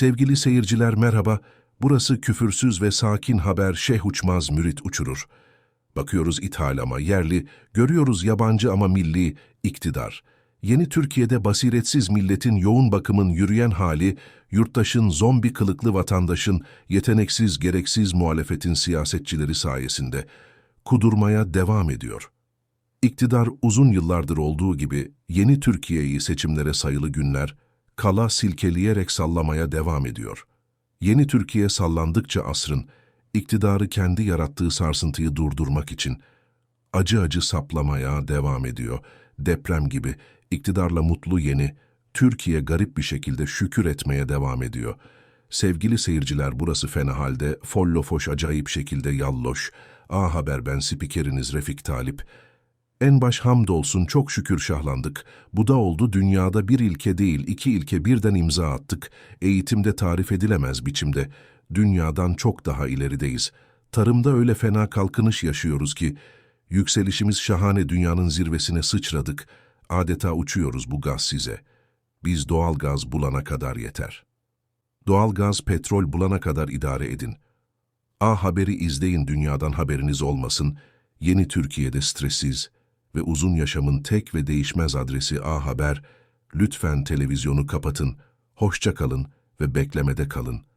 Sevgili seyirciler merhaba, burası küfürsüz ve sakin haber Şeyh Uçmaz Mürit Uçurur. Bakıyoruz ithal ama yerli, görüyoruz yabancı ama milli, iktidar. Yeni Türkiye'de basiretsiz milletin yoğun bakımın yürüyen hali, yurttaşın zombi kılıklı vatandaşın, yeteneksiz gereksiz muhalefetin siyasetçileri sayesinde kudurmaya devam ediyor. İktidar uzun yıllardır olduğu gibi yeni Türkiye'yi seçimlere sayılı günler, kala silkeleyerek sallamaya devam ediyor. Yeni Türkiye sallandıkça asrın, iktidarı kendi yarattığı sarsıntıyı durdurmak için acı acı saplamaya devam ediyor. Deprem gibi iktidarla mutlu yeni, Türkiye garip bir şekilde şükür etmeye devam ediyor. Sevgili seyirciler burası fena halde, follofoş acayip şekilde yalloş. A Haber ben spikeriniz Refik Talip. En baş hamdolsun çok şükür şahlandık. Bu da oldu dünyada bir ilke değil iki ilke birden imza attık. Eğitimde tarif edilemez biçimde. Dünyadan çok daha ilerideyiz. Tarımda öyle fena kalkınış yaşıyoruz ki, yükselişimiz şahane dünyanın zirvesine sıçradık. Adeta uçuyoruz bu gaz size. Biz doğal gaz bulana kadar yeter. Doğal gaz, petrol bulana kadar idare edin. A Haber'i izleyin dünyadan haberiniz olmasın. Yeni Türkiye'de stressiz ve uzun yaşamın tek ve değişmez adresi A Haber. Lütfen televizyonu kapatın, hoşça kalın ve beklemede kalın.